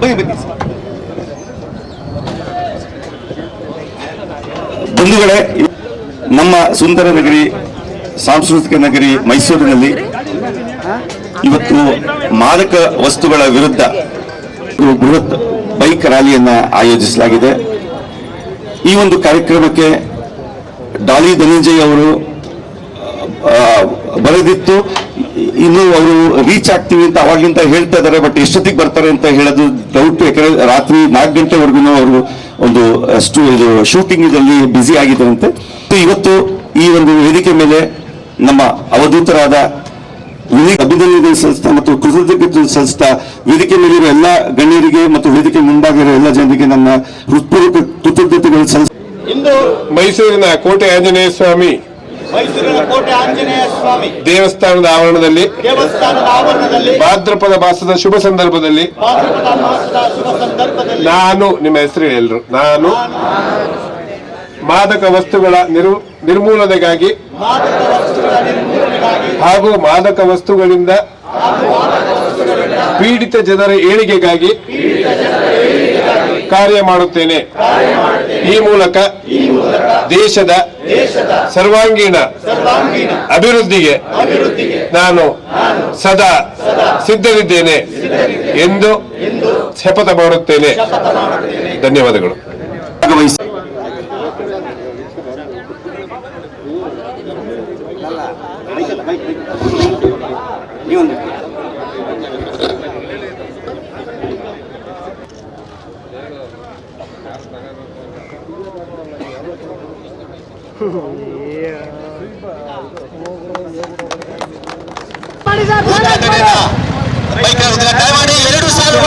ಬನ್ನಿ ಬಂಧುಗಳೇ, ನಮ್ಮ ಸುಂದರ ನಗರಿ, ಸಾಂಸ್ಕೃತಿಕ ನಗರಿ ಮೈಸೂರಿನಲ್ಲಿ ಇವತ್ತು ಮಾದಕ ವಸ್ತುಗಳ ವಿರುದ್ಧ ಬೃಹತ್ ಬೈಕ್ ರ್ಯಾಲಿಯನ್ನು ಆಯೋಜಿಸಲಾಗಿದೆ. ಈ ಒಂದು ಕಾರ್ಯಕ್ರಮಕ್ಕೆ ಡಾಲಿ ಧನಂಜಯ್ ಅವರು ಬರೆದಿತ್ತು. ಇನ್ನು ಅವರು ರೀಚ್ ಆಗ್ತೀವಿ ಅಂತ ಅವಾಗಿಂದ ಹೇಳ್ತಾ ಇದ್ದಾರೆ ಬಟ್ ಎಷ್ಟೊತ್ತಿಗೆ ಬರ್ತಾರೆ ಅಂತ ಹೇಳೋದು ಡೌಟ್ ಯಾಕಂದ್ರೆ ರಾತ್ರಿ ನಾಲ್ಕು ಗಂಟೆವರೆಗೂ ಅವರು ಒಂದು, ಅಷ್ಟು ಇದು ಶೂಟಿಂಗ್ ಇದರಲ್ಲಿ ಬ್ಯುಸಿ ಆಗಿದ್ದಾರಂತೆ. ಇವತ್ತು ಈ ಒಂದು ವೇದಿಕೆ ಮೇಲೆ ನಮ್ಮ ಅವಧೂತರಾದ ಅಭಿನಂದನೆ ಸಂಸ್ಥೆ ಮತ್ತು ಕೃತಜ್ಞತೆ ಸಂಸ್ಥೆ ವೇದಿಕೆ ಮೇಲಿರುವ ಎಲ್ಲ ಗಣ್ಯರಿಗೆ ಮತ್ತು ವೇದಿಕೆ ಮುಂಭಾಗಿರುವ ಎಲ್ಲ ಜನರಿಗೆ ನನ್ನ ಹೃತ್ಪೂರ್ವಕ ಕೃತಜ್ಞತೆಗಳು ಇಂದು ಮೈಸೂರಿನ ಕೋಟೆ ಆಂಜನೇಯ ಸ್ವಾಮಿ ದೇವಸ್ಥಾನದ ಆವರಣದಲ್ಲಿ ದೇವಸ್ಥಾನದ ಆವರಣದಲ್ಲಿ ಭಾದ್ರಪದ ಮಾಸದ ಶುಭ ಸಂದರ್ಭದಲ್ಲಿ ನಾನು ನಿಮ್ಮ ಹೆಸರು ಎಲ್ಲರು ಎಲ್ರು. ನಾನು ಮಾದಕ ವಸ್ತುಗಳ ನಿರು ನಿರ್ಮೂಲನೆಗಾಗಿ ಮಾದಕ ವಸ್ತುಗಳ ನಿರ್ಮೂಲನೆಗಾಗಿ ಹಾಗೂ ಮಾದಕ ವಸ್ತುಗಳಿಂದ ಪೀಡಿತ ಜನರ ಏಳಿಗೆಗಾಗಿ ಕಾರ್ಯ ಮಾಡುತ್ತೇನೆ. ಈ ಮೂಲಕ ದೇಶದ ಸರ್ವಾಂಗೀಣ ಸರ್ವಾಂಗೀಣ ಅಭಿವೃದ್ಧಿಗೆ ನಾನು ಸದಾ ಸಿದ್ಧರಿದ್ದೇನೆ ಎಂದು ಶಪಥ ಮಾಡುತ್ತೇನೆ. ಧನ್ಯವಾದಗಳು. ಭಾಗವಹಿಸಿ. ದಯಮಾಡಿ ಎರಡು ಸಾಲು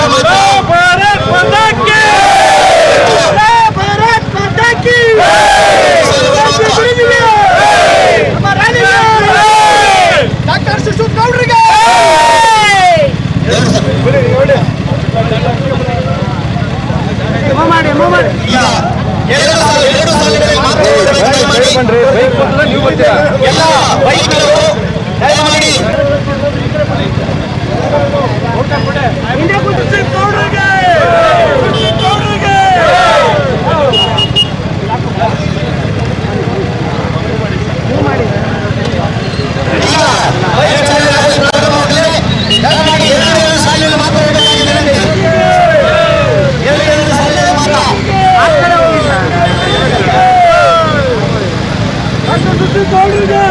Yeah. yeah. ಗೌಡ್ರಿಗೆ